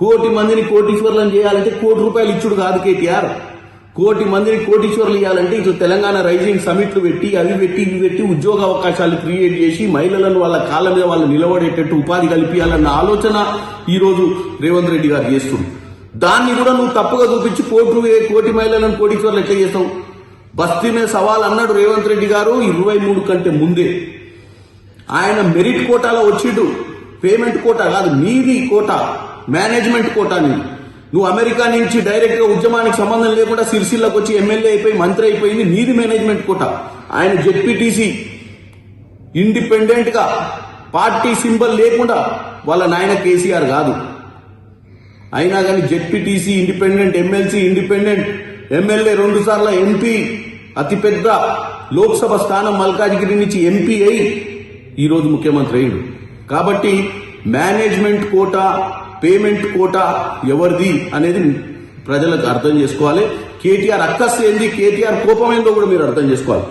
కోటి మందిని కోటీశ్వర్లను చేయాలంటే కోటి రూపాయలు ఇచ్చుడు కాదు కేటీఆర్. కోటి మందిని కోటీశ్వర్లు ఇవ్వాలంటే ఇట్లా తెలంగాణ రైజింగ్ సమిట్లు పెట్టి అవి పెట్టి ఇవి పెట్టి ఉద్యోగ అవకాశాలు క్రియేట్ చేసి మహిళలను వాళ్ళ కాళ్ళ మీద వాళ్ళు నిలబడేటట్టు ఉపాధి కల్పించాలన్న ఆలోచన ఈరోజు రేవంత్ రెడ్డి గారు చేస్తుంది. దాన్ని కూడా నువ్వు తప్పుగా చూపించి కోట్లు కోటి మహిళలను కోటీశ్వర్లు ఎట్లా చేస్తావు? బస్తీ మీద సవాల్ అన్నాడు రేవంత్ రెడ్డి గారు ఇరవై మూడు కంటే ముందే. ఆయన మెరిట్ కోటాలో వచ్చిండు. పేమెంట్ కోటా కాదు నీది కోటా మేనేజ్మెంట్ కోటా నీది. నువ్వు అమెరికా నుంచి డైరెక్ట్గా ఉద్యమానికి సంబంధం లేకుండా సిరిసిల్లకు వచ్చి ఎమ్మెల్యే అయిపోయి మంత్రి అయిపోయింది నీది మేనేజ్మెంట్ కోటా. ఆయన జెడ్పీటీసీ ఇండిపెండెంట్గా పార్టీ సింబల్ లేకుండా వాళ్ళ నాయన కేసీఆర్ కాదు. అయినా కానీ ZPTC independent MLC independent MLA రెండు సార్ల ఎంపీ అతిపెద్ద లోక్సభ స్థానం మల్కాజ్గిరి నుంచి ఎంపీ అయి ఈరోజు ముఖ్యమంత్రి అయ్యాడు. కాబట్టి మేనేజ్మెంట్ కోటా పేమెంట్ కోటా ఎవరిది అనేది ప్రజలకు అర్థం చేసుకోవాలి. కేటీఆర్ అక్కస్ ఏంది? కేటీఆర్ కోపం ఏందో కూడా మీరు అర్థం చేసుకోవాలి.